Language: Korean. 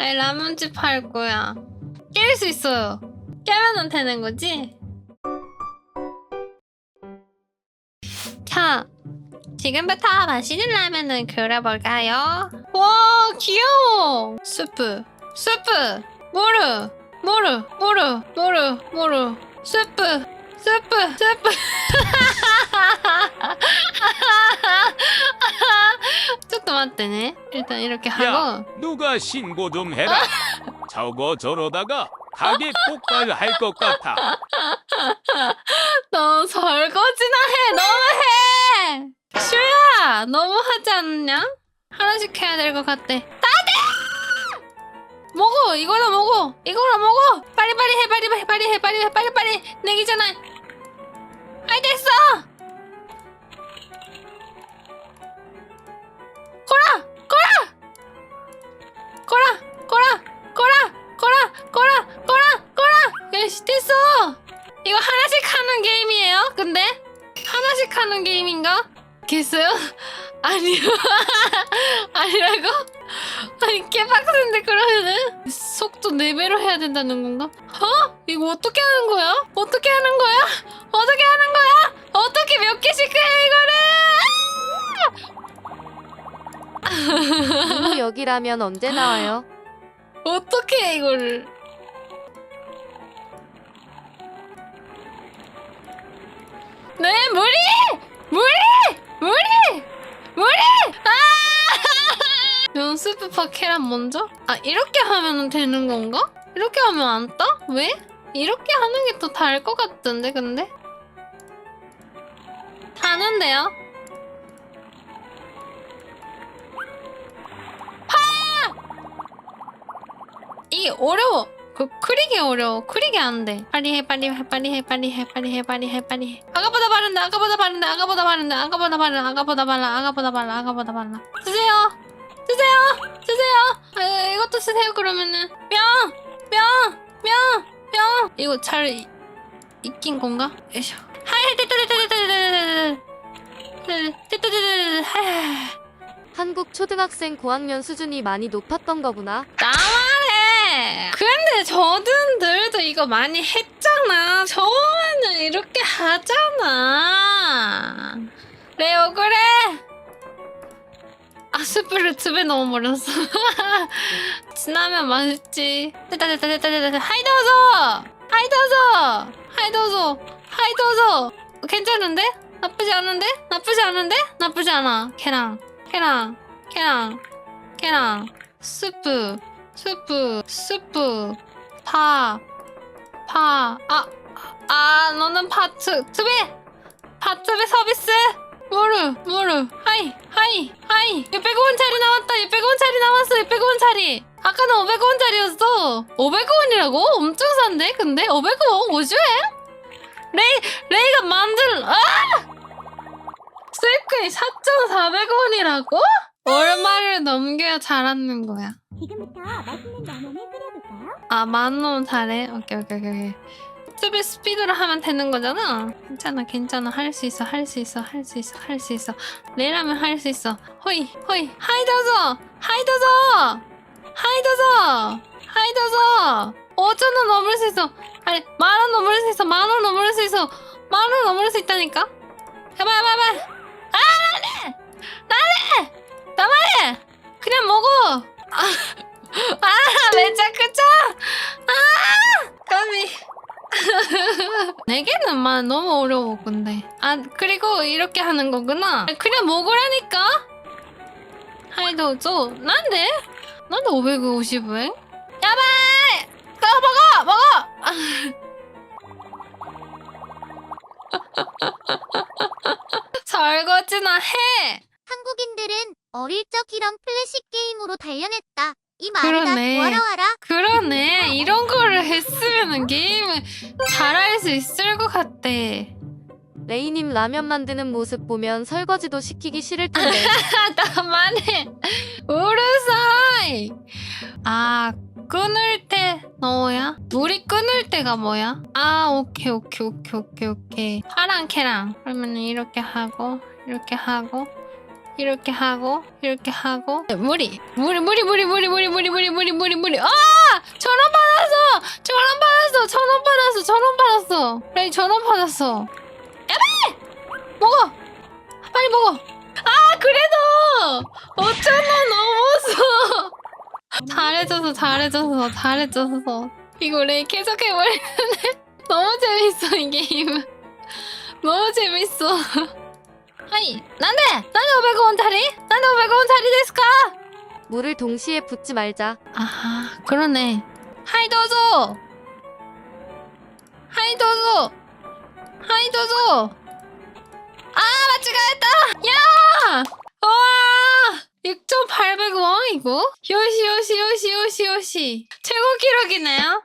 나 라면집 할 거야. 깰 수 있어요. 깨면은 되는 거지? 자, 지금부터 맛있는 라면을 끓여볼까요? 와, 귀여워! 스프, 스프, 모르, 모르, 모르, 모르, 모르, 스프. 조금 맞대네. 일단 이렇게 야, 하고. 누가 신고 좀 해라. 저거 저러다가 가게 폭발할 것 같아. 너 설거지나 해. 너무 해. 슈야 너무하지 않냐? 하나씩 해야 될 것 같대 다들! 먹어. 이거나 먹어. 이거나 먹어. 빨리빨리 해 빨리빨리 빨리 해 빨리 해 빨리빨리. 내기 전에. 아이 됐어 근데? 하나씩 하는 게임인가? 겠어요? 아니요. 아니라고? 아니 개빡센데 그러면은 속도 4배로 해야 된다는 건가? 어? 이거 어떻게 하는 거야? 어떻게 하는 거야? 어떻게 하는 거야? 어떻게 몇 개씩 해 이거를? 이모 여기라면 언제 나와요? 어떻게 해 이거 네 무리! 무리! 무리! 무리! 아! 연스프 파케란 먼저? 아 이렇게 하면 되는 건가? 이렇게 하면 안 떠? 왜? 이렇게 하는 게더 다를 것 같던데 근데? 다는데요? 이게 어려워. 그 크리게 어려워. 크리게 안 돼. 빨리 해, 빨리 해, 빨리 해, 빨리 해, 빨리 해, 빨리 해, 빨리 해. 아까보다 바른다, 아까보다 바른다, 아까보다 바른다, 아까보다 바른다, 아까보다 발라, 아까보다 발라, 아까보다 발라. 쓰세요, 쓰세요, 쓰세요. 아, 이것도 쓰세요. 그러면은 뿅, 뿅, 뿅, 뿅. 이거 잘 이- 익힌 건가? 에이쇼. 하이, 됐다, 됐다, 됐다, 됐다, 됐다, 됐다, 됐다, 됐다. 한국 초등학생 고학년 수준이 많이 높았던 거구나. 나만해. 근데 저든들도 이거 많이 했잖아. 처음에는 이렇게 하잖아. 레오 그래. 아 스프를 즙에 넣어버렸어. 지나면 맛있지. 됐다 됐다 됐다 됐다. 하이더서 하이더서 하이더서 하이더서 괜찮은데? 나쁘지 않은데? 나쁘지 않은데? 나쁘지 않아. 걔랑 걔랑 걔랑 걔랑 스프 스프 스프 파 파, 아, 아, 너는 파츠, 츠베! 파츠베 서비스! 뭐르, 뭐르, 하이, 하이, 하이! 600원짜리 나왔다, 600원짜리 나왔어, 600원짜리! 아까는 500원짜리였어! 500원이라고? 엄청 싼데? 근데? 500원? 뭐지? 레이, 레이가 만들, 아! 셀크이 4,400원이라고? 얼마를 넘겨야 잘하는 거야? 지금부터 맛있는 라면을 끓여볼까요? 아, 만원 잘해? 오케이, 오케이, 오케이, 오케이. 스피 스피드로 하면 되는 거잖아? 괜찮아, 괜찮아. 할 수 있어, 할 수 있어, 할 수 있어, 할 수 있어. 내라면 할 수 있어. 호이, 호이. 하이더서! 하이더서! 하이더서! 하이더서! 5천원 넘을 수 있어. 아니, 만원 넘을 수 있어. 만원 넘을 수 있어. 만원 넘을 수 있다니까? 해봐, 해봐, 해봐. 아, 나네! 나네! 나만해! 그냥 먹어! 아, 아, 왜 자꾸 쳐? 아, 까미. 네 개는 만 너무 어려워 근데. 아 그리고 이렇게 하는 거구나. 그냥 먹으라니까. 하이도죠. 난데? 난데 550원? 야바! 너 먹어, 먹어. 설거지나 해. 어릴 적 이런 플래시 게임으로 단련했다. 이 말이다. 그러네. 와라. 그러네. 이런 거를 했으면 게임을 잘할 수 있을 것 같대. 레이님 라면 만드는 모습 보면 설거지도 시키기 싫을 텐데. 나만해. 우르사이. 아, 끊을 때 너야? 물이 끊을 때가 뭐야? 아, 오케이, 오케이, 오케이, 오케이, 오케이. 파랑 캐랑. 그러면 이렇게 하고, 이렇게 하고, 이렇게 하고 이렇게 하고 무리 무리 무리 무리 무리 무리 무리 무리 무리 무리 무리 아 전원 받았어 전원 받았어 전원 받았어 전원 받았어 레이 전원 받았어 야발 먹어 빨리 먹어 아 그래도 어쩌나 넘었어 잘해줘서 잘해줘서 잘해줘서 이거 레이 계속 해버리는데 너무 재밌어 이 게임 너무 재밌어 아니, 난데! 난데 500원짜리? 난데 500원짜리 ですか? 물을 동시에 붓지 말자. 아, 그러네. 하이도소! 하이도소! 하이도소! 아, 맞지가했다! 야! 와! 6,800원 이거? 요시, 요시, 요시, 요시, 요시. 최고 기록이네요.